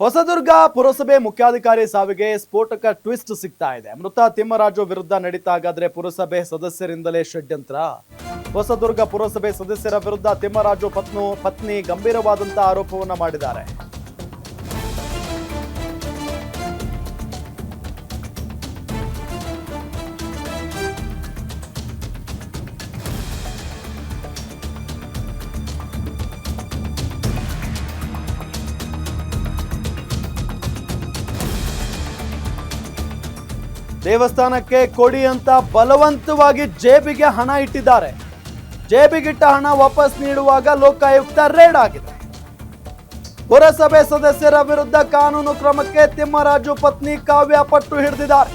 ಹೊಸದುರ್ಗ ಪುರಸಭೆ ಮುಖ್ಯಾಧಿಕಾರಿ ಸಾವಿಗೆ ಸ್ಫೋಟಕ ಟ್ವಿಸ್ಟ್ ಸಿಗ್ತಾ ಇದೆ. ಮೃತ ತಿಮ್ಮರಾಜು ವಿರುದ್ಧ ನಡೀತಾ ಹಾಗಾದ್ರೆ ಪುರಸಭೆ ಸದಸ್ಯರಿಂದಲೇ ಷಡ್ಯಂತ್ರ? ಹೊಸದುರ್ಗ ಪುರಸಭೆ ಸದಸ್ಯರ ವಿರುದ್ಧ ತಿಮ್ಮರಾಜು ಪತ್ನು, ಪತ್ನಿ ಗಂಭೀರವಾದಂತಹ ಆರೋಪವನ್ನ ಮಾಡಿದ್ದಾರೆ. ದೇವಸ್ಥಾನಕ್ಕೆ ಕೊಡಿ ಅಂತ ಬಲವಂತವಾಗಿ ಜೇಬಿಗೆ ಹಣ ಇಟ್ಟಿದ್ದಾರೆ. ಜೇಬಿಗಿಟ್ಟ ಹಣ ವಾಪಸ್ ನೀಡುವಾಗ ಲೋಕಾಯುಕ್ತ ರೇಡ್ ಆಗಿದೆ. ಪುರಸಭೆ ಸದಸ್ಯರ ವಿರುದ್ಧ ಕಾನೂನು ಕ್ರಮಕ್ಕೆ ತಿಮ್ಮರಾಜು ಪತ್ನಿ ಕಾವ್ಯ ಪಟ್ಟು ಹಿಡಿದಿದ್ದಾರೆ.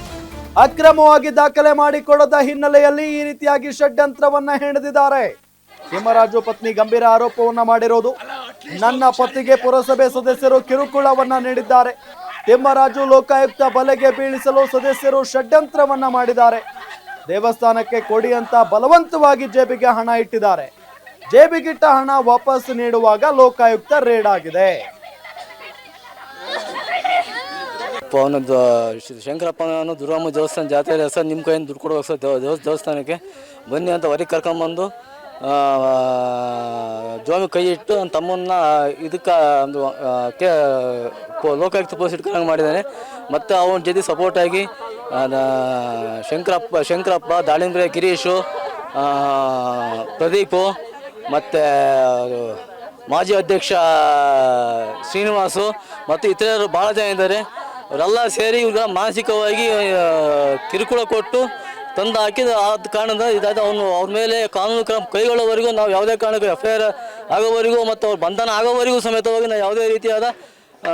ಅಕ್ರಮವಾಗಿ ದಾಖಲೆ ಮಾಡಿಕೊಡದ ಹಿನ್ನೆಲೆಯಲ್ಲಿ ಈ ರೀತಿಯಾಗಿ ಷಡ್ಯಂತ್ರವನ್ನ ಹೆಣೆದಿದ್ದಾರೆ. ತಿಮ್ಮರಾಜು ಪತ್ನಿ ಗಂಭೀರ ಆರೋಪವನ್ನ ಮಾಡಿರೋದು. ನನ್ನ ಪತಿಗೆ ಪುರಸಭೆ ಸದಸ್ಯರು ಕಿರುಕುಳವನ್ನ ನೀಡಿದ್ದಾರೆ. ತಿಮ್ಮರಾಜು ಲೋಕಾಯುಕ್ತ ಬಲೆಗೆ ಬೀಳಿಸಲು ಸದಸ್ಯರು ಷಡ್ಯಂತ್ರವನ್ನ ಮಾಡಿದ್ದಾರೆ. ದೇವಸ್ಥಾನಕ್ಕೆ ಕೊಡಿ ಅಂತ ಬಲವಂತವಾಗಿ ಜೇಬಿಗೆ ಹಣ ಇಟ್ಟಿದ್ದಾರೆ. ಜೇಬಿಗಿಟ್ಟ ಹಣ ವಾಪಸ್ ನೀಡುವಾಗ ಲೋಕಾಯುಕ್ತ ರೇಡ್ ಆಗಿದೆ ಅವನು ಶಂಕರಪ್ಪನವನು ದುರ್ಗಮ್ಮ ದೇವಸ್ಥಾನ ಜಾತ್ರೆ ಸರ್ ನಿಮ್ಮ ಕೈಯಿಂದ ದುಡ್ಡು ಕೊಡ್ಬೇಕು ಸರ್ ದೇವಸ್ಥಾನಕ್ಕೆ. ಬನ್ನಿ ಅಂತ ಹೊರಗೆ ಕರ್ಕೊಂಬಂದು ಜೋಮಿ ಕೈ ಇಟ್ಟು ನನ್ನ ತಮ್ಮನ್ನ ಇದಕ್ಕೆ ಒಂದು ಕೆ ಲೋಕಾಯುಕ್ತ ಪೋಸ್ಟ್ ಇಟ್ಕೊಂಡಂಗೆ ಮಾಡಿದ್ದಾನೆ ಮತ್ತು ಅವನ ಜೊತೆ ಸಪೋರ್ಟ್ ಆಗಿ ಶಂಕರಪ್ಪ ಶಂಕರಪ್ಪ, ದಾಳಿಂಬ್ರೆ, ಗಿರೀಶು ಪ್ರದೀಪ್, ಮತ್ತು ಮಾಜಿ ಅಧ್ಯಕ್ಷ, ಶ್ರೀನಿವಾಸು, ಮತ್ತು ಇತರರು ಭಾಳ ಜನ ಇದ್ದಾರೆ. ಅವರೆಲ್ಲ ಸೇರಿ ಇವ್ರಿಗೆ ಮಾನಸಿಕವಾಗಿ ಕಿರುಕುಳ ಕೊಟ್ಟು ತಂದು ಹಾಕಿದ ಆದ ಕಾರಣದ ಇದಾದ ಅವನು ಅವ್ರ ಮೇಲೆ ಕಾನೂನು ಕ್ರಮ ಕೈಗೊಳ್ಳೋವರೆಗೂ ನಾವು ಯಾವುದೇ ಕಾರಣಕ್ಕೂ ಎಫ್ ಐ ಆರ್ ಆಗೋವರೆಗೂ ಮತ್ತು ಅವ್ರ ಬಂಧನ ಆಗೋವರೆಗೂ ಸಮೇತವಾಗಿ ನಾವು ಯಾವುದೇ ರೀತಿಯಾದ ಆ,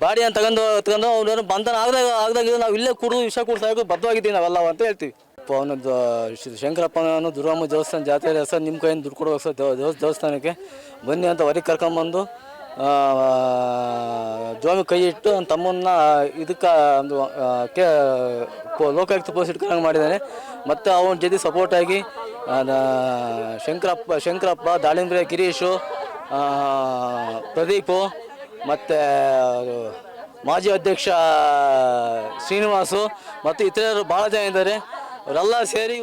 ಬಾಡಿಯನ್ನು ತಗೊಂಡು ತಗೊಂಡು ಅವ್ರ ಬಂಧನ ಆಗದಾಗ ಆಗದಾಗ ನಾವು ಇಲ್ಲೇ ಕುಡಿದು ವಿಷ ಕುಡಿಸೋಕೆ ಬದ್ಧವಾಗಿದ್ದೀವಿ ನಾವೆಲ್ಲ ಅಂತ ಹೇಳ್ತೀವಿ. ಅವನು ಶಂಕರಪ್ಪನ ದುರ್ಗಮ್ಮ ದೇವಸ್ಥಾನ ಜಾತ್ರೆ ಸರ್ ನಿಮ್ಮ ಕೈಯಿಂದ ದುಡ್ಡು ಕೊಡ್ಬೇಕು ಸರ್ ದೇವಸ್ಥಾನಕ್ಕೆ. ಬನ್ನಿ ಅಂತ ಹೊರಗೆ ಕರ್ಕೊಂಬಂದು ಆ, ಜೋಮಿ ಕೈ ಇಟ್ಟು ನನ್ನ ತಮ್ಮನ್ನ ಇದಕ್ಕೆ ಒಂದು ಕೆ ಲೋಕಾಯುಕ್ತ ಪೊಲೀಸ್ ಇಟ್ಕೊಂಡಂಗೆ ಮಾಡಿದ್ದಾನೆ ಮತ್ತು ಅವನ ಜೊತೆ ಸಪೋರ್ಟ್ ಆಗಿ ಶಂಕರಪ್ಪ ಶಂಕರಪ್ಪ, ದಾಳಿಂಬ್ರೆ, ಗಿರೀಶು ಪ್ರದೀಪು, ಮತ್ತು ಮಾಜಿ ಅಧ್ಯಕ್ಷ ಶ್ರೀನಿವಾಸು, ಮತ್ತು ಇತರರು ಭಾಳ ಜನ ಇದ್ದಾರೆ. ಅವರೆಲ್ಲ ಸೇರಿ